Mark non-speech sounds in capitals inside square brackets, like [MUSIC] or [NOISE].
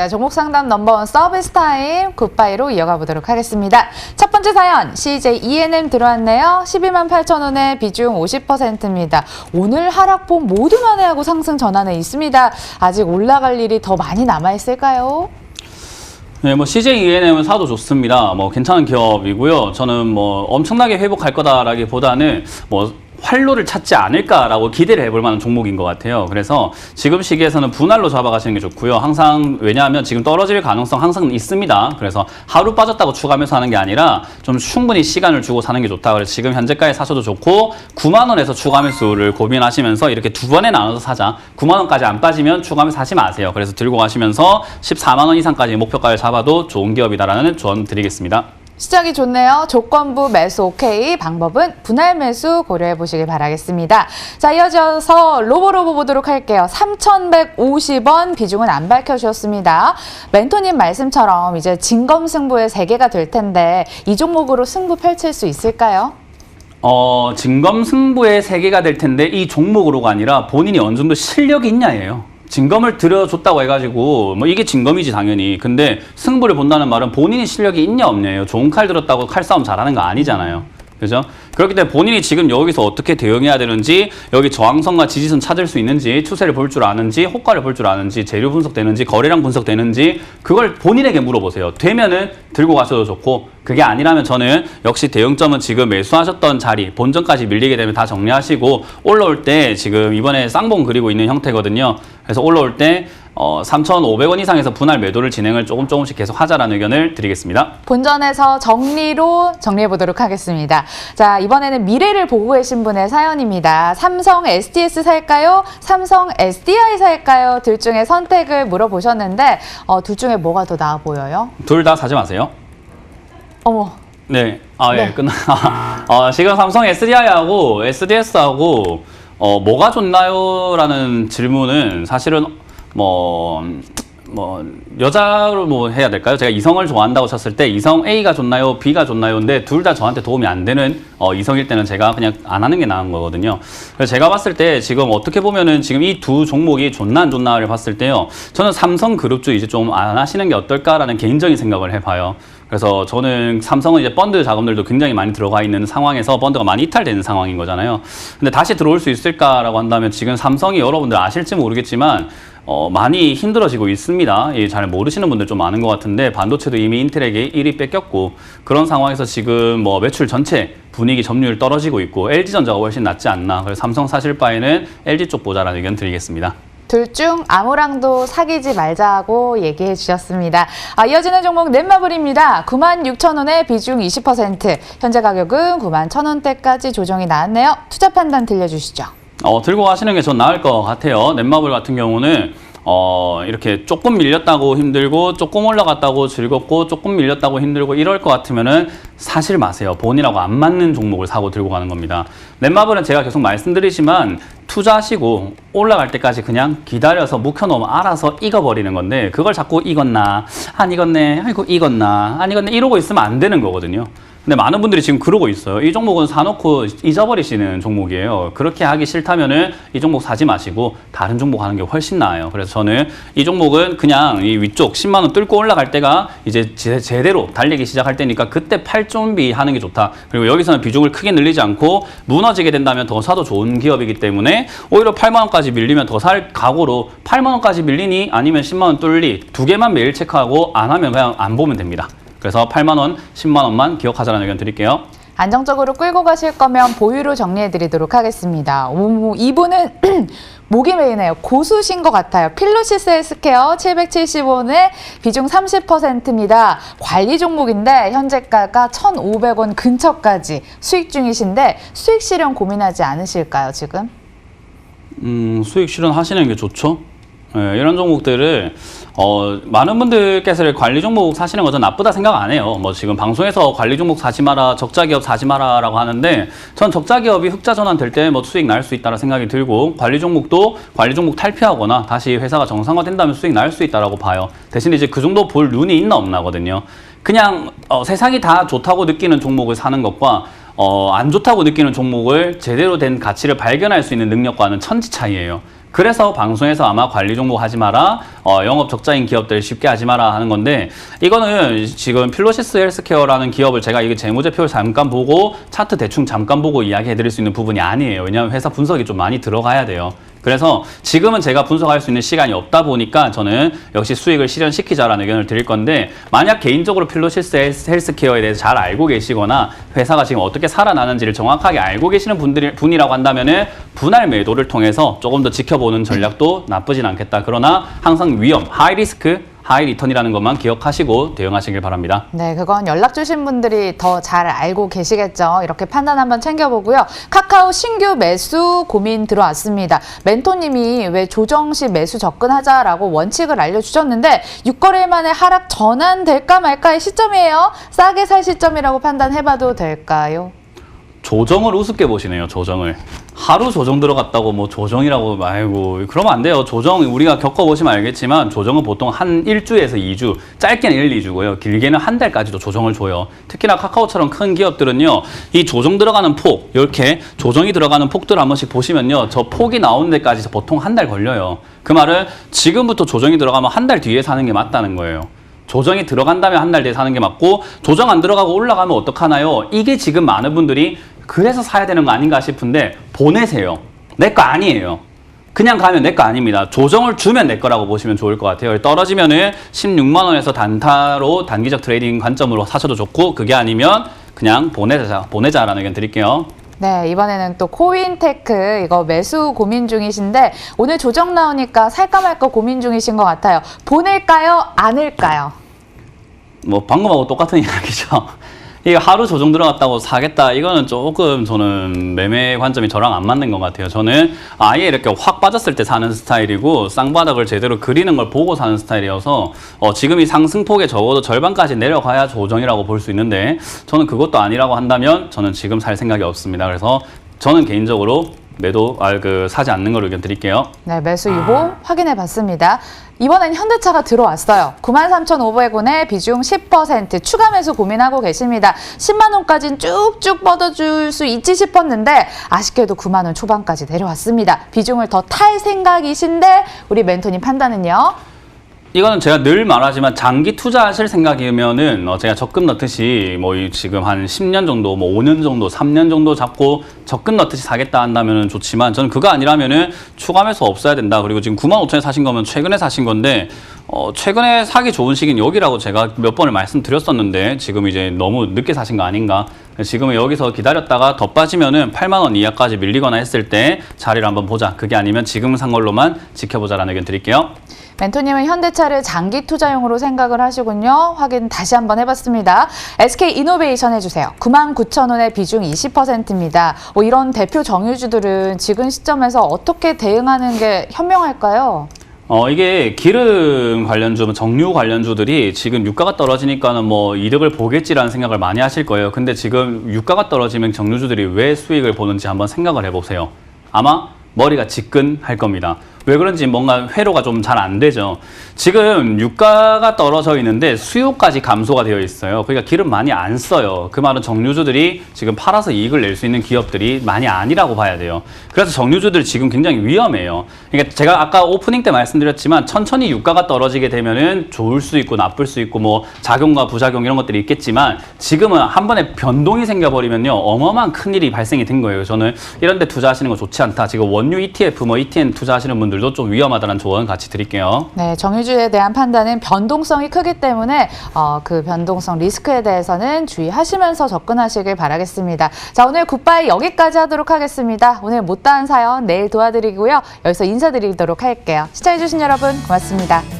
네, 종목 상담 넘버원 서비스 타임 굿바이로 이어가 보도록 하겠습니다. 첫 번째 사연, CJ ENM 들어왔네요. 12만 8천 원의 비중 50%입니다. 오늘 하락폭 모두 만회하고 상승 전환에 있습니다. 아직 올라갈 일이 더 많이 남아 있을까요? 네, 뭐 CJ ENM은 사도 좋습니다. 뭐 괜찮은 기업이고요. 저는 뭐 엄청나게 회복할 거다라기보다는 뭐 활로를 찾지 않을까라고 기대를 해볼 만한 종목인 것 같아요. 그래서 지금 시기에서는 분할로 잡아가시는 게 좋고요. 항상 왜냐하면 지금 떨어질 가능성 항상 있습니다. 그래서 하루 빠졌다고 추가하면서 하는 게 아니라 좀 충분히 시간을 주고 사는 게 좋다. 그래서 지금 현재가에 사셔도 좋고 9만 원에서 추가 매수를 고민하시면서 이렇게 두 번에 나눠서 사자. 9만 원까지 안 빠지면 추가하면서 사지 마세요. 그래서 들고 가시면서 14만 원 이상까지 목표가를 잡아도 좋은 기업이다라는 조언 드리겠습니다. 시작이 좋네요. 조건부 매수 오케이. 방법은 분할 매수 고려해 보시길 바라겠습니다. 자, 이어져서 로보로보 보도록 할게요. 3,150원 비중은 안 밝혀주셨습니다. 멘토님 말씀처럼 이제 진검승부의 세계가 될 텐데 이 종목으로 승부 펼칠 수 있을까요? 어, 진검승부의 세계가 될 텐데 이 종목으로가 아니라 본인이 어느 정도 실력이 있냐예요. 진검을 들여줬다고 해가지고 뭐 이게 진검이지 당연히. 근데 승부를 본다는 말은 본인이 실력이 있냐 없냐예요. 좋은 칼 들었다고 칼 싸움 잘하는 거 아니잖아요. 그죠? 그렇기 때문에 본인이 지금 여기서 어떻게 대응해야 되는지, 여기 저항선과 지지선 찾을 수 있는지, 추세를 볼 줄 아는지, 호가를 볼 줄 아는지, 재료 분석되는지, 거래량 분석되는지, 그걸 본인에게 물어보세요. 되면은 들고 가셔도 좋고, 그게 아니라면 저는 역시 대응점은 지금 매수하셨던 자리, 본전까지 밀리게 되면 다 정리하시고, 올라올 때 지금 이번에 쌍봉 그리고 있는 형태거든요. 그래서 올라올 때 어, 3,500원 이상에서 분할 매도를 진행을 조금 조금씩 계속 하자라는 의견을 드리겠습니다. 본전에서 정리로 정리해 보도록 하겠습니다. 자, 이번에는 미래를 보고 계신 분의 사연입니다. 삼성 SDS 살까요? 삼성 SDI 살까요? 둘 중에 선택을 물어보셨는데, 어, 둘 중에 뭐가 더 나아 보여요? 둘 다 사지 마세요. 어머, 네. 아, 예, 네. 끝나. 어, [LAUGHS] 지금 삼성 SDI하고 SDS하고 어, 뭐가 좋나요? 라는 질문은 사실은 뭐, 뭐, 여자로 뭐 해야 될까요? 제가 이성을 좋아한다고 쳤을 때 이성 A가 좋나요? B가 좋나요? 근데 둘 다 저한테 도움이 안 되는 어, 이성일 때는 제가 그냥 안 하는 게 나은 거거든요. 그래서 제가 봤을 때 지금 어떻게 보면은 지금 이 두 종목이 좋나 안 좋나를 봤을 때요. 저는 삼성 그룹주 이제 좀 안 하시는 게 어떨까라는 개인적인 생각을 해봐요. 그래서 저는 삼성은 이제 펀드 자금들도 굉장히 많이 들어가 있는 상황에서 펀드가 많이 이탈되는 상황인 거잖아요. 근데 다시 들어올 수 있을까라고 한다면 지금 삼성이 여러분들 아실지 모르겠지만 어, 많이 힘들어지고 있습니다. 예, 잘 모르시는 분들 좀 많은 것 같은데 반도체도 이미 인텔에게 1위 뺏겼고 그런 상황에서 지금 뭐 매출 전체 분위기 점유율 떨어지고 있고 LG전자가 훨씬 낫지 않나. 그래서 삼성 사실 바에는 LG 쪽 보자라는 의견 드리겠습니다. 둘 중 아무랑도 사귀지 말자고 얘기해 주셨습니다. 아, 이어지는 종목 넷마블입니다. 96,000원에 비중 20%, 현재 가격은 91,000원대까지 조정이 나왔네요. 투자 판단 들려주시죠. 어, 들고 가시는 게 전 나을 것 같아요. 넷마블 같은 경우는 어, 이렇게 조금 밀렸다고 힘들고 조금 올라갔다고 즐겁고 조금 밀렸다고 힘들고 이럴 것 같으면은 사실 마세요. 본인하고 안 맞는 종목을 사고 들고 가는 겁니다. 넷마블은 제가 계속 말씀드리지만 투자하시고 올라갈 때까지 그냥 기다려서 묵혀놓으면 알아서 익어버리는 건데 그걸 자꾸 익었나 안 익었네 아이고 익었나 안 익었네 이러고 있으면 안 되는 거거든요. 근데 많은 분들이 지금 그러고 있어요. 이 종목은 사놓고 잊어버리시는 종목이에요. 그렇게 하기 싫다면은 이 종목 사지 마시고 다른 종목 하는 게 훨씬 나아요. 그래서 저는 이 종목은 그냥 이 위쪽 10만 원 뚫고 올라갈 때가 이제 제, 제대로 달리기 시작할 때니까 그때 팔 준비하는 게 좋다. 그리고 여기서는 비중을 크게 늘리지 않고 무너지게 된다면 더 사도 좋은 기업이기 때문에 오히려 8만 원까지 밀리면 더 살 각오로 8만 원까지 밀리니 아니면 10만 원 뚫리 두 개만 매일 체크하고 안 하면 그냥 안 보면 됩니다. 그래서 8만 원, 10만 원만 기억하자는 의견 드릴게요. 안정적으로 끌고 가실 거면 보유로 정리해 드리도록 하겠습니다. 오, 이분은 [CLEARS THROAT] 목이 메이네요. 고수신 것 같아요. 필로시스 헬스케어 775원에 비중 30%입니다. 관리 종목인데 현재가가 1,500원 근처까지 수익 중이신데 수익 실현 고민하지 않으실까요, 지금? 음, 수익 실현 하시는 게 좋죠. 예, 이런 종목들을 어, 많은 분들께서 관리 종목 사시는 거 전 나쁘다 생각 안 해요. 뭐 지금 방송에서 관리 종목 사지 마라, 적자 기업 사지 마라라고 하는데 전 적자 기업이 흑자 전환 될 때 뭐 수익 날 수 있다라 생각이 들고 관리 종목도 관리 종목 탈피하거나 다시 회사가 정상화 된다면 수익 날 수 있다라고 봐요. 대신 이제 그 정도 볼 눈이 있나 없나거든요. 그냥 어, 세상이 다 좋다고 느끼는 종목을 사는 것과 어, 안 좋다고 느끼는 종목을 제대로 된 가치를 발견할 수 있는 능력과는 천지 차이예요. 그래서 방송에서 아마 관리 종목 하지 마라, 어, 영업 적자인 기업들 쉽게 하지 마라 하는 건데 이거는 지금 필로시스 헬스케어라는 기업을 제가 이게 재무제표를 잠깐 보고 차트 대충 잠깐 보고 이야기해 드릴 수 있는 부분이 아니에요. 왜냐하면 회사 분석이 좀 많이 들어가야 돼요. 그래서 지금은 제가 분석할 수 있는 시간이 없다 보니까 저는 역시 수익을 실현시키자라는 의견을 드릴 건데 만약 개인적으로 필로시스 헬스- 헬스케어에 대해서 잘 알고 계시거나 회사가 지금 어떻게 살아나는지를 정확하게 알고 계시는 분들이, 분이라고 한다면은 분할 매도를 통해서 조금 더 지켜보는 전략도 나쁘진 않겠다. 그러나 항상 위험, 하이 리스크, 하이 리턴이라는 것만 기억하시고 대응하시길 바랍니다. 네, 그건 연락 주신 분들이 더 잘 알고 계시겠죠. 이렇게 판단 한번 챙겨보고요. 카카오 신규 매수 고민 들어왔습니다. 멘토님이 왜 조정 시 매수 접근하자라고 원칙을 알려주셨는데 6거래 만에 하락 전환될까 말까의 시점이에요. 싸게 살 시점이라고 판단해봐도 될까요? 조정을 우습게 보시네요. 조정을 하루 조정 들어갔다고 뭐 조정이라고 말고 그러면 안 돼요. 조정 우리가 겪어보시면 알겠지만 조정은 보통 한 1주에서 2주 짧게는 1, 2주고요. 길게는 한 달까지도 조정을 줘요. 특히나 카카오처럼 큰 기업들은요. 이 조정 들어가는 폭 이렇게 조정이 들어가는 폭들 한 번씩 보시면요. 저 폭이 나오는 데까지 보통 한 달 걸려요. 그 말은 지금부터 조정이 들어가면 한 달 뒤에 사는 게 맞다는 거예요. 조정이 들어간다면 한 달 뒤에 사는 게 맞고 조정 안 들어가고 올라가면 어떡하나요? 이게 지금 많은 분들이 그래서 사야 되는 거 아닌가 싶은데 보내세요. 내 거 아니에요. 그냥 가면 내 거 아닙니다. 조정을 주면 내 거라고 보시면 좋을 것 같아요. 떨어지면은 16만 원에서 단타로 단기적 트레이딩 관점으로 사셔도 좋고 그게 아니면 그냥 보내자 보내자라는 의견 드릴게요. 네, 이번에는 또 코인테크 이거 매수 고민 중이신데 오늘 조정 나오니까 살까 말까 고민 중이신 것 같아요. 보낼까요? 안을까요? 뭐 방금하고 똑같은 이야기죠. 이게 하루 조정 들어갔다고 사겠다. 이거는 조금 저는 매매 관점이 저랑 안 맞는 것 같아요. 저는 아예 이렇게 확 빠졌을 때 사는 스타일이고 쌍바닥을 제대로 그리는 걸 보고 사는 스타일이어서 어, 지금 이 상승폭에 적어도 절반까지 내려가야 조정이라고 볼 수 있는데 저는 그것도 아니라고 한다면 저는 지금 살 생각이 없습니다. 그래서 저는 개인적으로 매도 아, 그 사지 않는 걸 의견 드릴게요. 네, 매수 유보 확인해 봤습니다. 이번엔 현대차가 들어왔어요. 93,500원에 비중 10% 추가 매수 고민하고 계십니다. 10만 원까지는 쭉쭉 뻗어줄 수 있지 싶었는데 아쉽게도 9만 원 초반까지 내려왔습니다. 비중을 더 탈 생각이신데 우리 멘토님 판단은요? 이거는 제가 늘 말하지만 장기 투자하실 생각이면은 어 제가 적금 넣듯이 뭐 이 지금 한 10년 정도, 뭐 5년 정도, 3년 정도 잡고 적금 넣듯이 사겠다 한다면은 좋지만 저는 그거 아니라면은 추가 매수 없어야 된다. 그리고 지금 9만 5천에 사신 거면 최근에 사신 건데 어 최근에 사기 좋은 시기는 여기라고 제가 몇 번을 말씀드렸었는데 지금 이제 너무 늦게 사신 거 아닌가? 지금은 여기서 기다렸다가 더 빠지면은 8만 원 이하까지 밀리거나 했을 때 자리를 한번 보자. 그게 아니면 지금 산 걸로만 지켜보자라는 의견 드릴게요. 멘토님은 현대차를 장기 투자용으로 생각을 하시군요. 확인 다시 한번 해봤습니다. SK 이노베이션 해주세요. 99,000원의 비중 20%입니다. 뭐 이런 대표 정유주들은 지금 시점에서 어떻게 대응하는 게 현명할까요? 어, 이게 기름 관련주, 뭐 정유 관련주들이 지금 유가가 떨어지니까는 뭐 이득을 보겠지라는 생각을 많이 하실 거예요. 근데 지금 유가가 떨어지면 정유주들이 왜 수익을 보는지 한번 생각을 해보세요. 아마 머리가 지끈할 겁니다. 왜 그런지 뭔가 회로가 좀 잘 안 되죠. 지금 유가가 떨어져 있는데 수요까지 감소가 되어 있어요. 그러니까 기름 많이 안 써요. 그 말은 정유주들이 지금 팔아서 이익을 낼 수 있는 기업들이 많이 아니라고 봐야 돼요. 그래서 정유주들 지금 굉장히 위험해요. 그러니까 제가 아까 오프닝 때 말씀드렸지만 천천히 유가가 떨어지게 되면은 좋을 수 있고 나쁠 수 있고 뭐 작용과 부작용 이런 것들이 있겠지만 지금은 한 번에 변동이 생겨버리면요 어마어마한 큰일이 발생이 된 거예요. 저는 이런 데 투자하시는 거 좋지 않다. 지금 원유 ETF 뭐 ETN 투자하시는 분들도 좀 위험하다는 조언 같이 드릴게요. 네, 정유주에 대한 판단은 변동성이 크기 때문에 어, 그 변동성 리스크에 대해서는 주의하시면서 접근하시길 바라겠습니다. 자, 오늘 굿바이 여기까지 하도록 하겠습니다. 오늘 못다한 사연 내일 도와드리고요. 여기서 인사드리도록 할게요. 시청해주신 여러분 고맙습니다.